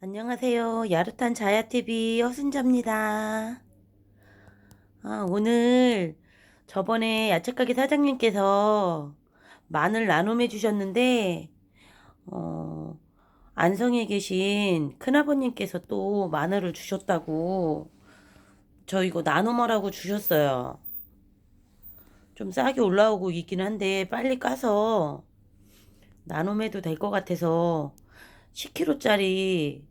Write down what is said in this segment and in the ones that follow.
안녕하세요. 야릇한 자야TV 허순자입니다. 아, 오늘 저번에 야채가게 사장님께서 마늘 나눔해 주셨는데, 어, 안성에 계신 큰아버님께서 또 마늘을 주셨다고 저 이거 나눔하라고 주셨어요. 좀 싸게 올라오고 있긴 한데 빨리 까서 나눔해도 될 것 같아서 10kg짜리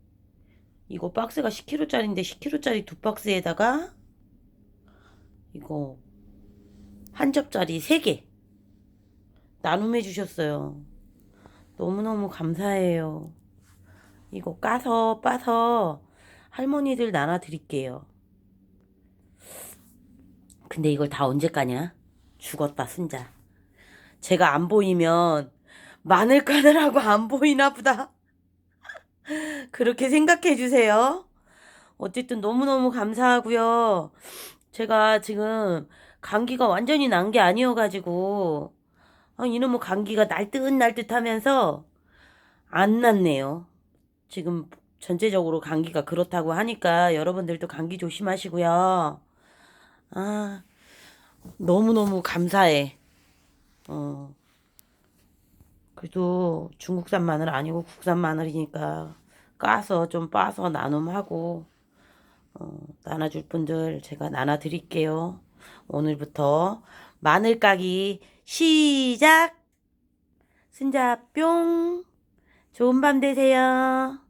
이거 박스가 10kg짜리인데 10kg짜리 두 박스에다가 이거 한 접짜리 3개 나눔해 주셨어요. 너무너무 감사해요. 이거 까서 빠서 할머니들 나눠 드릴게요. 근데 이걸 다 언제 까냐? 죽었다, 순자. 제가 안 보이면 마늘 까느라고 안 보이나 보다. 그렇게 생각해 주세요. 어쨌든 너무너무 감사하고요. 제가 지금 감기가 완전히 난 게 아니어가지고, 아, 이놈의 감기가 날듯날듯 하면서 안 났네요. 지금 전체적으로 감기가 그렇다고 하니까 여러분들도 감기 조심하시고요. 아, 너무너무 감사해. 어. 그래도 중국산 마늘 아니고 국산 마늘이니까 까서 좀 빠서 나눔하고 어, 나눠줄 분들 제가 나눠드릴게요. 오늘부터 마늘 까기 시작! 순자 뿅! 좋은 밤 되세요.